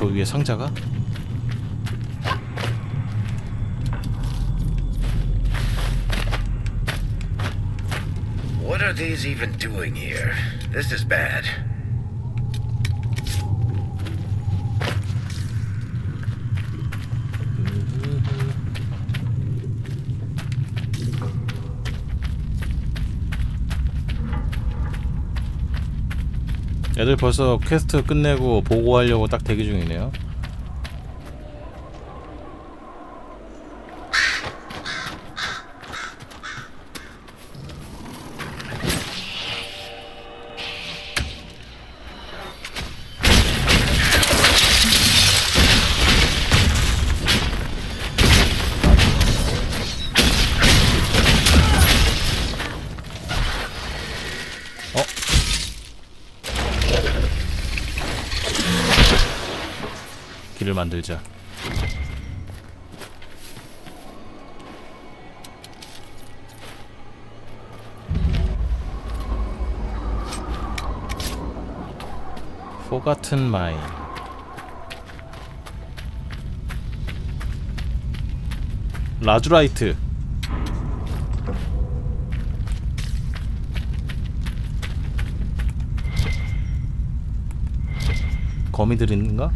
저 위에 상자가? What are these even doing here? This is bad. 애들 벌써 퀘스트 끝내고 보고하려고 딱 대기 중이네요. 만들자. 포같은 마인. 라주라이트. 거미들인가?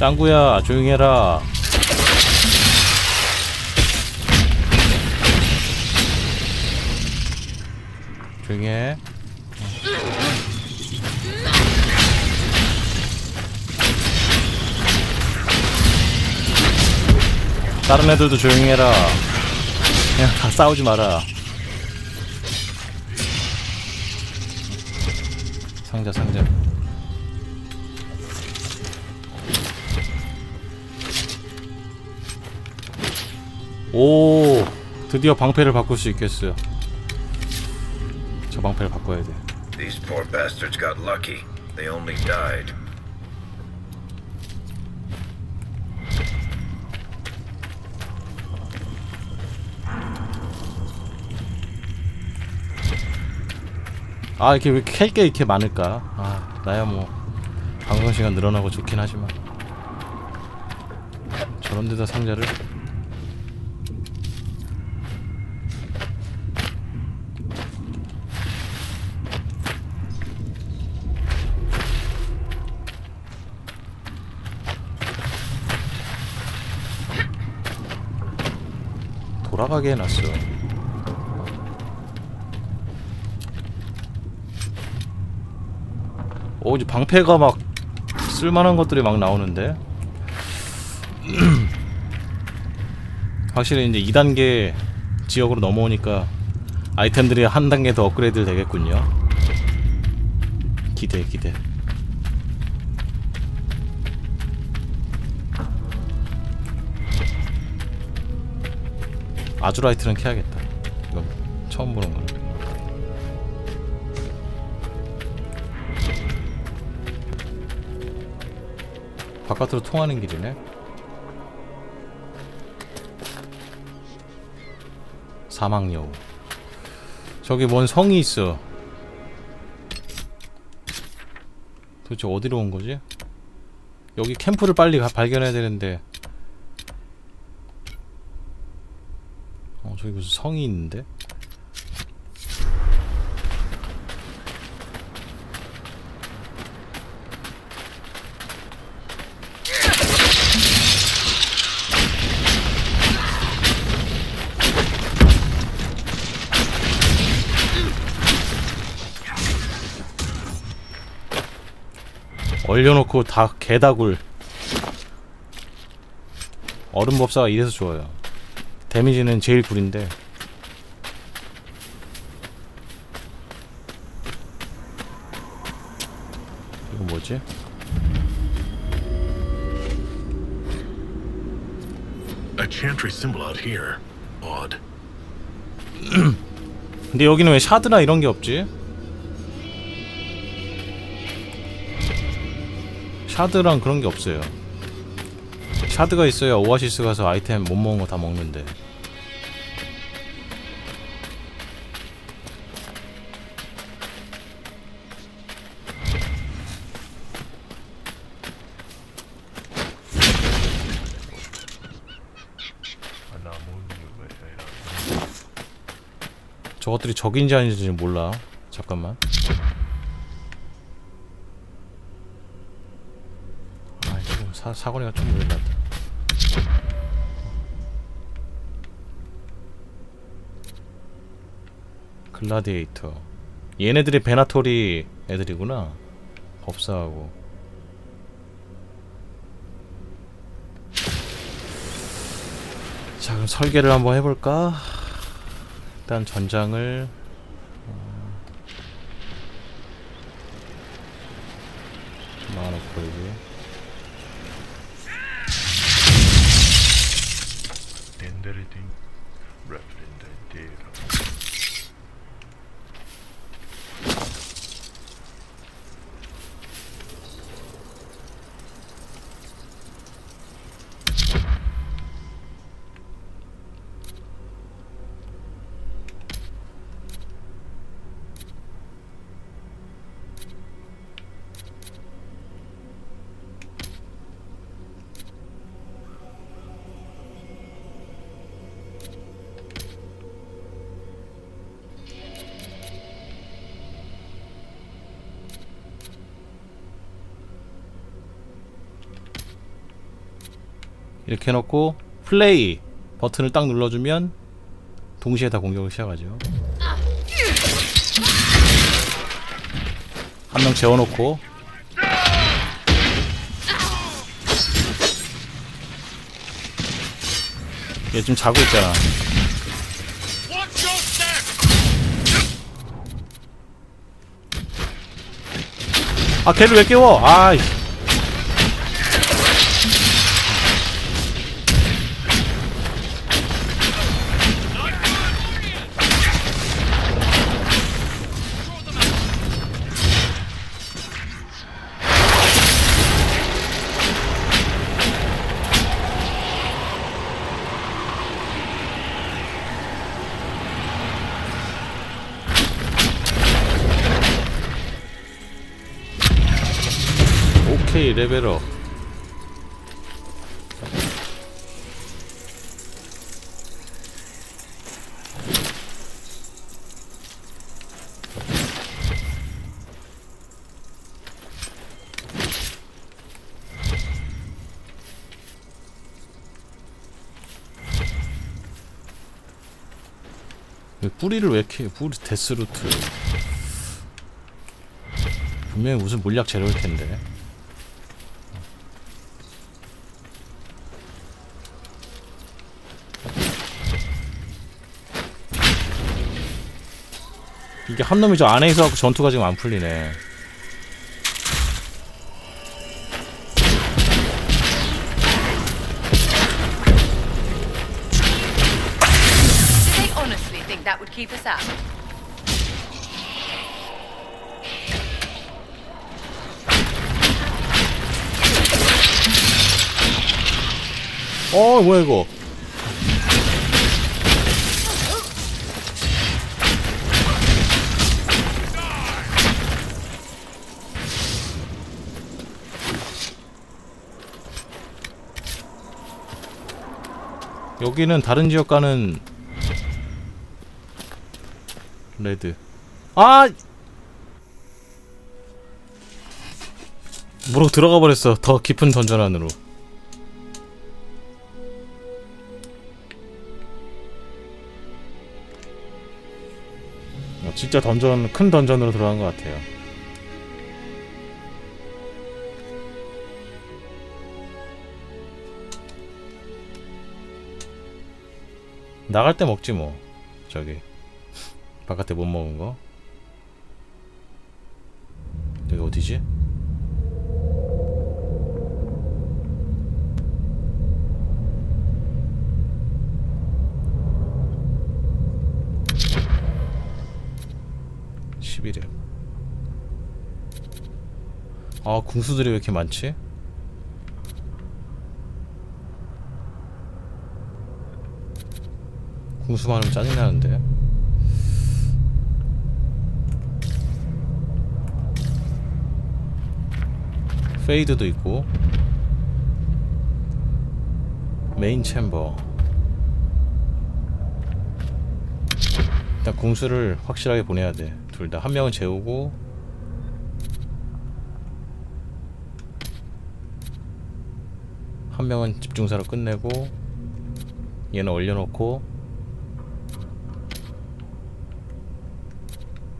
짱구야 조용히 해라. 조용히 해. 다른 애들도 조용히 해라. 그냥 다 싸우지 마라. 상자 상자 오 드디어 방패를 바꿀 수 있겠어요. 저 방패를 바꿔야 돼. These poor bastards got lucky. They only died. 아 이렇게 왜 이렇게 캘게 이렇게 많을까? 아 나야 뭐 방송 시간 늘어나고 좋긴 하지만. 저런 데다 상자를 돌아가게 해놨어. 오 이제 방패가 막 쓸만한 것들이 막 나오는데? 확실히 이제 2단계 지역으로 넘어오니까 아이템들이 한 단계 더 업그레이드 되겠군요. 기대 기대 아주라이트는 켜야겠다 이거 처음 보는 거네 바깥으로 통하는 길이네. 사막여우. 저기 뭔 성이 있어. 도대체 어디로 온 거지? 여기 캠프를 빨리 가- 발견해야 되는데. 어, 저기 무슨 성이 있는데? 얼려놓고 다 개다굴 얼음법사가 이래서 좋아요 데미지는 제일 굴인데 이거 뭐지? A chantry symbol out here. Odd. 근데 여기는 왜 샤드나 이런 게 없지? 샤드랑 그런 게 없어요. 샤드가 있어야 오아시스 가서 아이템 못 먹은 거 다 먹는데. 저것들이 적인지 아닌지 몰라. 잠깐만. 아, 좀 사, 사거리가 좀 오래 났다. 글라디에이터. 얘네들이 베나토리 애들이구나. 법사하고. 자, 그럼 설계를 한번 해볼까? 일단 전장을 어, 막아놓고 여기 이렇게 해놓고 플레이 버튼을 딱 눌러주면 동시에 다 공격을 시작하죠. 한 명 재워놓고. 얘 지금 자고 있잖아. 아 걔를 왜 깨워? 아이 레벨업. 왜 뿌리를 왜 이렇게 뿌리 데스루트. 분명히 무슨 물약 재료일 텐데 한 놈이 저 안에 있어갖고 전투가 지금 안 풀리네 They honestly think that would keep us out. 어 뭐야 이거 여기는 다른 지역과는 레드. 아! 모르고 들어가 버렸어. 더 깊은 던전 안으로. 어, 진짜 던전 큰 던전으로 들어간 것 같아요. 나갈 때 먹지 뭐 저기 바깥에 못 먹은 거 여기 어디지? (11회) 아 궁수들이 왜 이렇게 많지? 궁수 많으면 짜증나는데. 페이드도 있고. 메인 챔버. 일단 궁수를 확실하게 보내야 돼둘 다. 한 명은 재우고. 한 명은 집중사로 끝내고. 얘는 올려놓고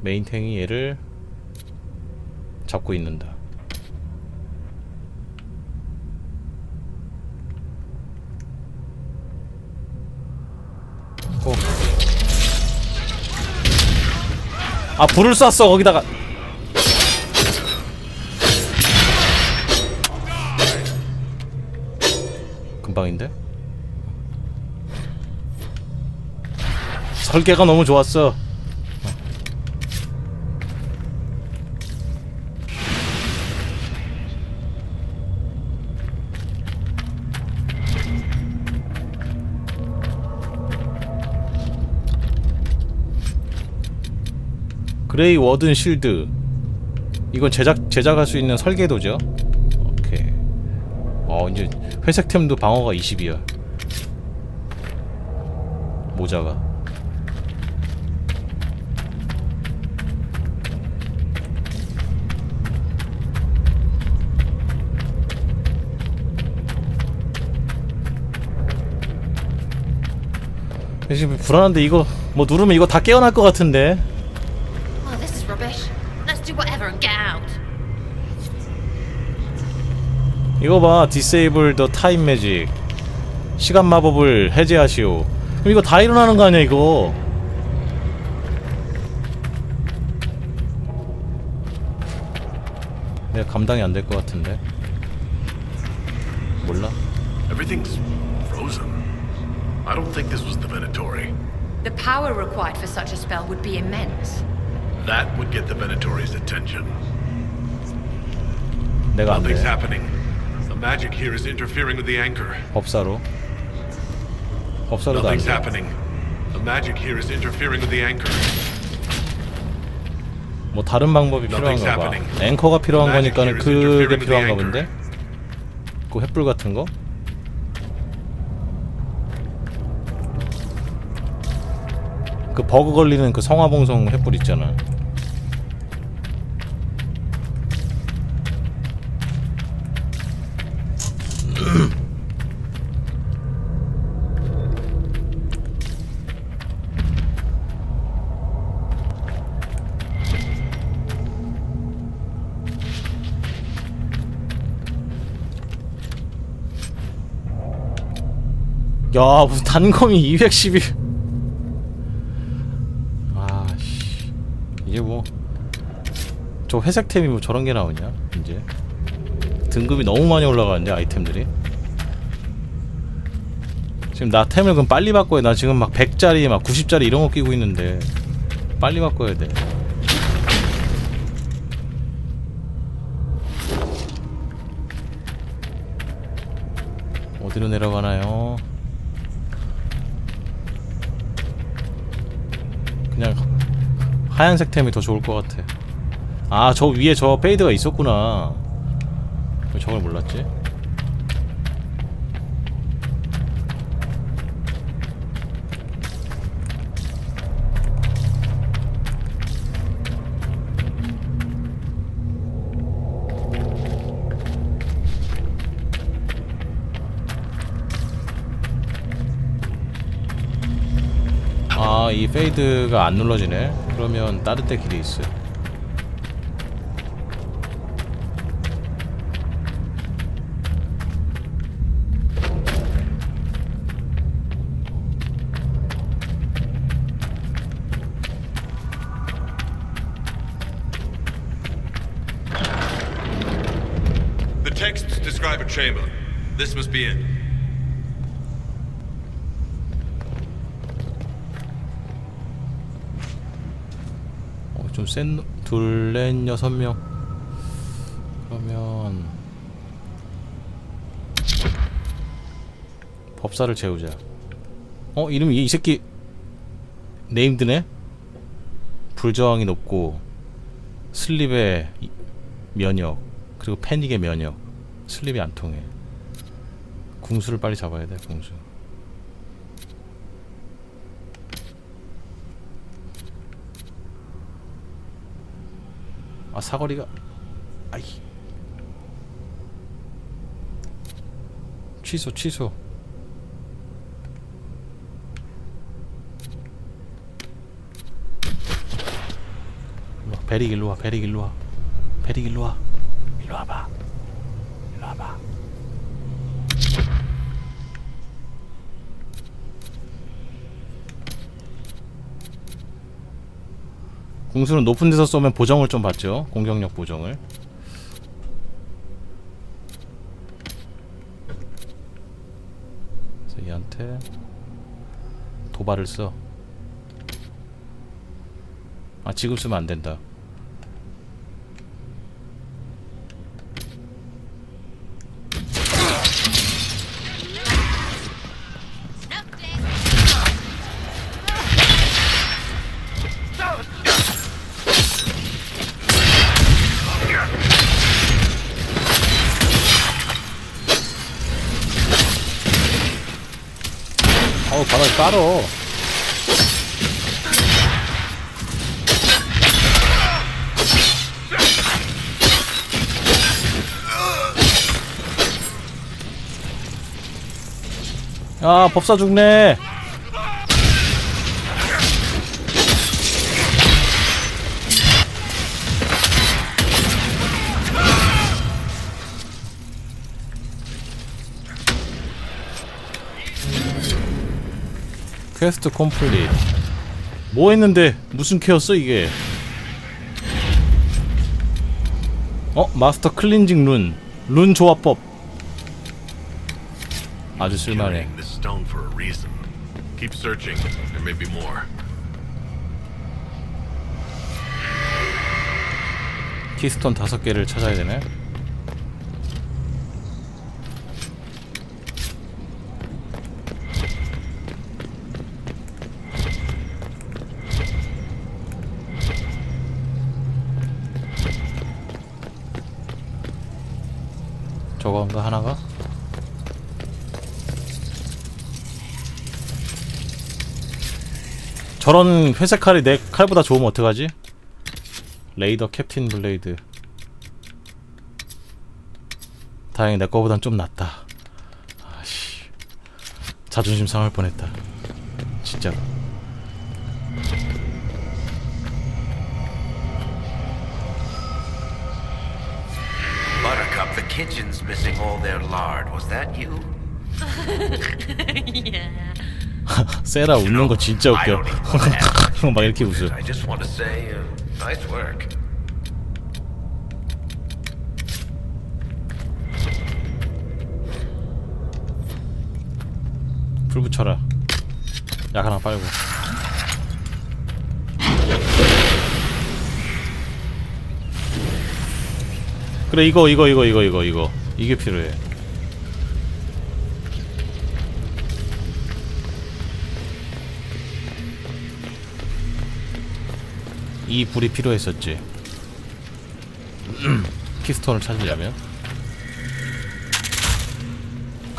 메인탱이 얘를 잡고 있는다 어. 아 불을 쐈어 거기다가 금방인데? 설계가 너무 좋았어 그레이 워든 실드 이건 제작 제작할 수 있는 설계도죠. 오케이. 어 이제 회색템도 방어가 20이야. 모자가. 지금 불안한데 이거 뭐 누르면 이거 다 깨어날 것 같은데. 이거 봐 디세이블 더 타임 매직 시간 마법을 해제하시오 그럼 이거 다 일어나는 거 아니야 이거 내가 감당이 안 될 것 같은데 몰라 Everything's frozen. I don't think this was the Venatori. The power required for such a spell would be immense. That would get the Venatori's attention. 내가 Nothing's 안돼 happening. The magic here is interfering with the anchor. 법사로 법사로도 Nothing's happening. The magic here is interfering with the anchor. 뭐 다른 방법이 필요한가 봐 happening. 앵커가 필요한 거니까는 그게 필요한가. 본데 그 횃불 같은 거 그 버그 걸리는 그 성화봉송 횃불 있잖아 야 무슨 단검이 211 아씨. 이제 뭐저 회색템이 뭐 저런 게 나오냐 이제? 등급이 너무 많이 올라가는데 아이템들이? 지금 나 템을 그럼 빨리 바꿔야 나 지금 막 100짜리 막 90짜리 이런 거 끼고 있는데 빨리 바꿔야 돼. 어디로 내려가나요? 그냥 하얀색 템이 더 좋을 것 같아. 아, 저 위에 저 페이드가 있었구나. 왜 저걸 몰랐지? 아, 이 페이드가 안 눌러지네. 그러면 따뜻해 길이 The texts describe a chamber. This must be it. 좀센 둘넷 여섯 명. 그러면 법사를 재우자. 어 이름이 이 새끼 네임드네? 불저항이 높고 슬립의 이- 면역 그리고 패닉의 면역. 슬립이 안 통해. 궁수를 빨리 잡아야 돼 궁수 아 사거리가 아이. 취소 취소. 일로 와 베릭 일로 와 베릭 일로 와. 베릭 일로 와. 일로 와봐 일로 와봐 궁수는 높은 데서 쏘면 보정을 좀 받죠 공격력 보정을 그래서 얘한테 도발을 써. 아 지금 쓰면 안 된다. 깔어. 아 법사 죽네. 퀘스트 컴플릿 뭐 했는데 무슨 퀘였어 이게 어? 마스터 클린징 룬. 룬 조합법 아주 쓸만해. Keep searching. There may be more. 키스톤 다섯 개를 찾아야 되네 건가 하나가? 저런 회색 칼이 내 칼보다 좋으면 어떡하지? 레이더 캡틴 블레이드. 다행히 내 거보단 좀 낫다. 아씨. 자존심 상할 뻔했다. 진짜로 kitchen's missing all their lard. Was that you? 세라 웃는 거 진짜 I 웃겨 막 이렇게 웃어 I just want to say, uh, nice work. 불 붙여라 약 하나 빨고 그래 이거 이거 이거 이거 이거 이거 이게 필요해 이 불이 필요했었지 피스톤을 찾으려면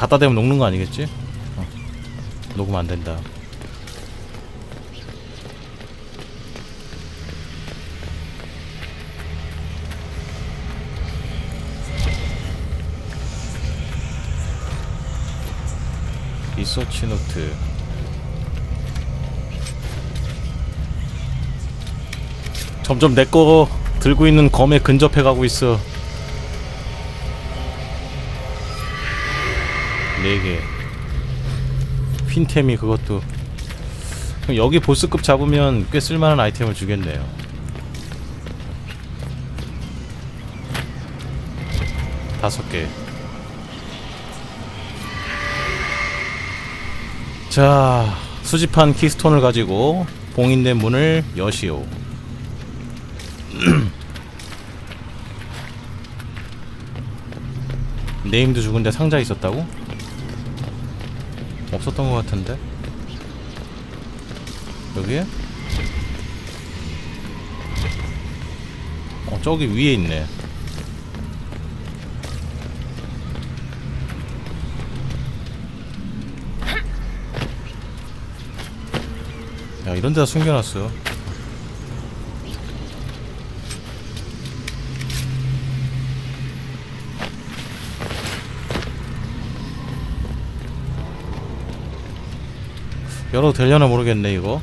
갖다 대면 녹는 거 아니겠지? 어. 녹으면 안 된다. 리서치 노트 점점 내 거 들고 있는 검에 근접해 가고 있어. 네 개. 핀템이 그것도 그럼 여기 보스급 잡으면 꽤 쓸만한 아이템을 주겠네요. 다섯 개. 자, 수집한 키스톤을 가지고 봉인된 문을 여시오. 네임도 죽은데 상자 있었다고? 없었던 것 같은데? 여기에? 어 저기 위에 있네 야 이런 데다 숨겨놨어. 열어도 되려나 모르겠네 이거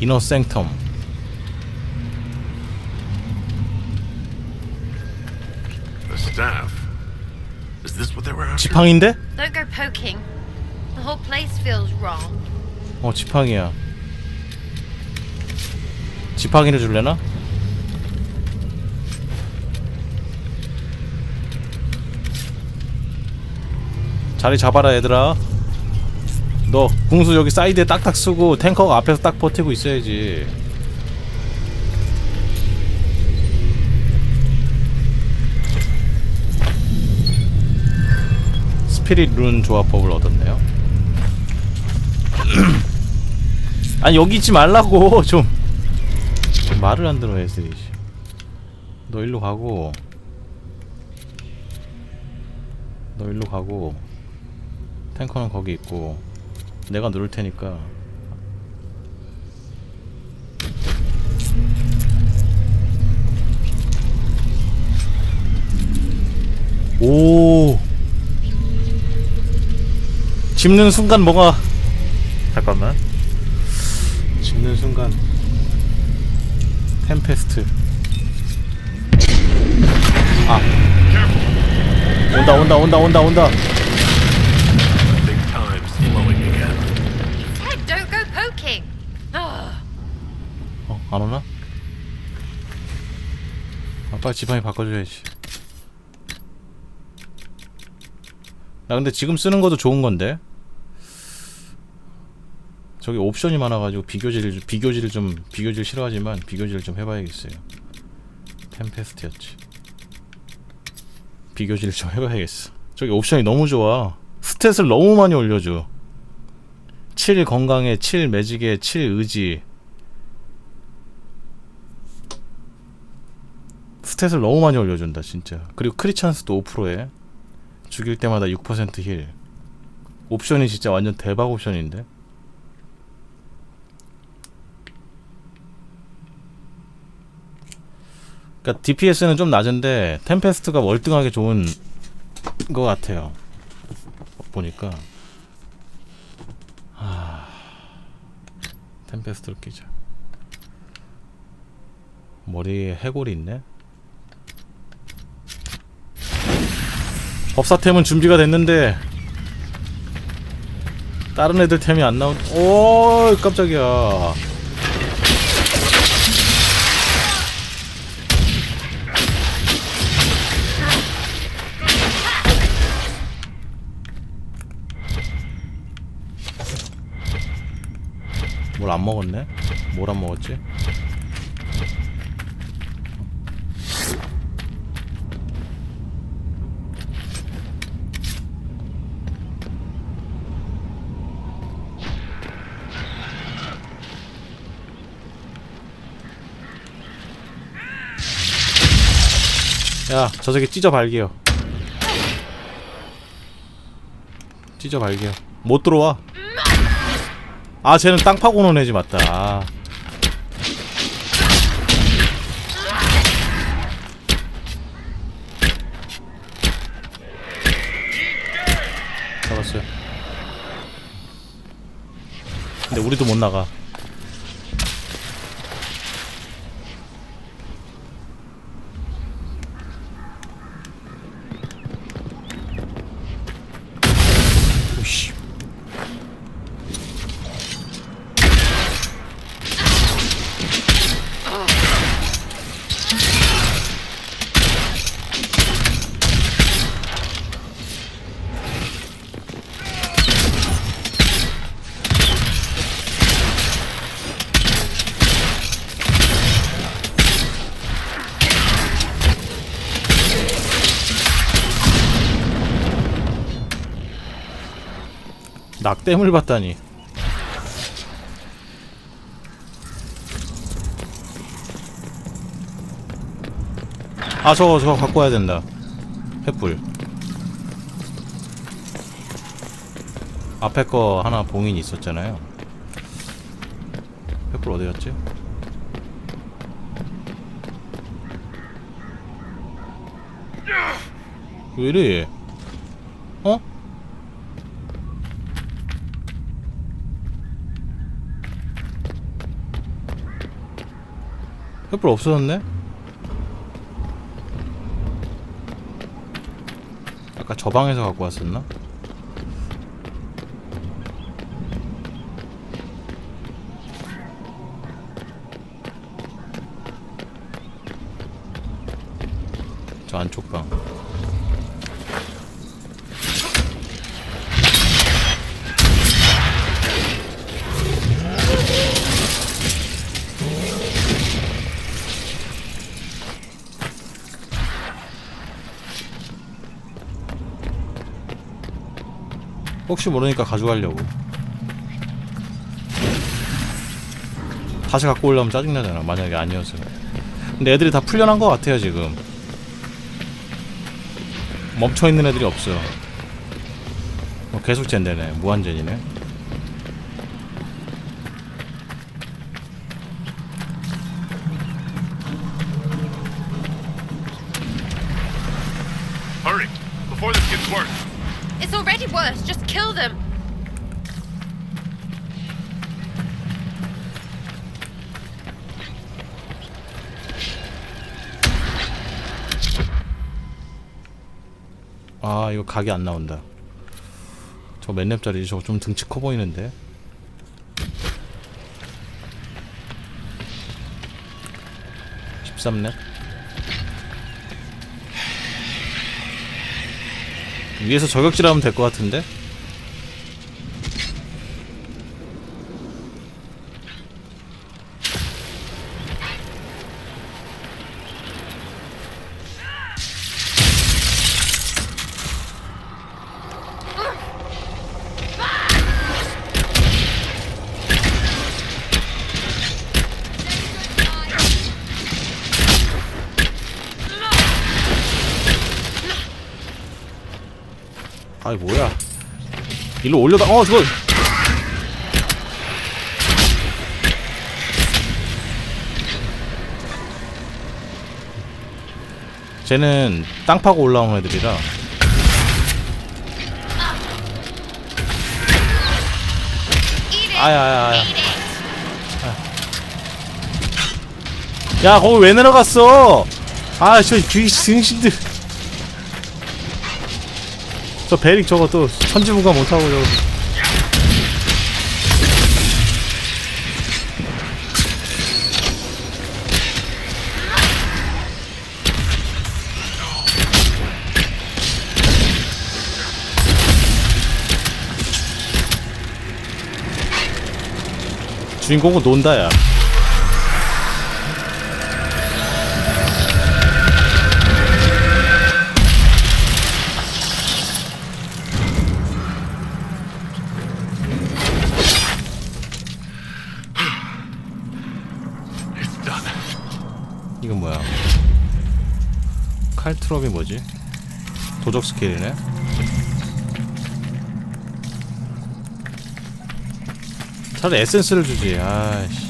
이너 생텀 The staff. Is this what they were after? 지팡인데? Don't go poking. The whole place feels wrong. 어 지팡이야 지팡이를 줄래나? 자리 잡아라 얘들아 너 궁수 여기 사이드에 딱딱 쓰고 탱커가 앞에서 딱 버티고 있어야지. 스피릿 룬 조합법을 얻었네요. 아니 여기 있지 말라고 좀. 말을 안 들어 애들이. 너 일로 가고. 너 일로 가고. 탱커는 거기 있고 내가 누를 테니까. 오. 짚는 순간 뭐가 잠깐만. 짚는 순간 템페스트. 아. 온다 온다 온다 온다 온다 안 오나? 아 빨리 지팡이 바꿔줘야지. 나 근데 지금 쓰는 것도 좋은 건데. 저기 옵션이 많아가지고 비교질 비교질 좀 비교질 싫어하지만 비교질 좀 해봐야겠어요. 템페스트였지. 비교질 좀 해봐야겠어. 저기 옵션이 너무 좋아. 스탯을 너무 많이 올려줘. 7 건강에 7 매직에 7 의지 스탯을 너무 많이 올려준다 진짜. 그리고 크리찬스도 5%에 죽일 때마다 6%힐. 옵션이 진짜 완전 대박 옵션인데? 그러니까 DPS는 좀 낮은데 템페스트가 월등하게 좋은 것 같아요. 보니까. 하... 템페스트를 끼자. 머리에 해골이 있네 법사템은 준비가 됐는데 다른 애들 템이 안 나온 오 깜짝이야 뭘 안 먹었네? 뭘 안 먹었지? 야, 저 새끼 찢어 발기요. 찢어 발기요. 못 들어와. 아, 쟤는 땅 파고 노는 애지 맞다. 아. 잡았어요. 근데 우리도 못 나가. 낙댐을 봤다니. 아 저거 저거 갖고 와야 된다. 횃불. 앞에 거 하나 봉인이 있었잖아요. 횃불 어디 갔지? 왜 이래? 어? 횃불 없어졌네? 아까 저 방에서 갖고 왔었나? 혹시 모르니까 가져가려고. 다시 갖고 오려면 짜증나잖아. 만약에 아니었으면. 근데 애들이 다 풀려난 것 같아요 지금. 멈춰있는 애들이 없어. 뭐 계속 젠되네. 무한젠이네 각이 안 나온다. 저 몇 렙짜리지 저거 좀 등치 커 보이는데? (13렙) 위에서 저격질하면 될 것 같은데 아이 뭐야 일로 올려다 어 저거 쟤는 땅 파고 올라온 애들이라. 아야야야. 야 거기 왜 내려갔어 아저 귀신들 저 베릭 저거 또 천지부가 못하고 저거. 주인공은 논다 야 뭐지? 도적 스킬이네. 차라리 에센스를 주지. 아씨.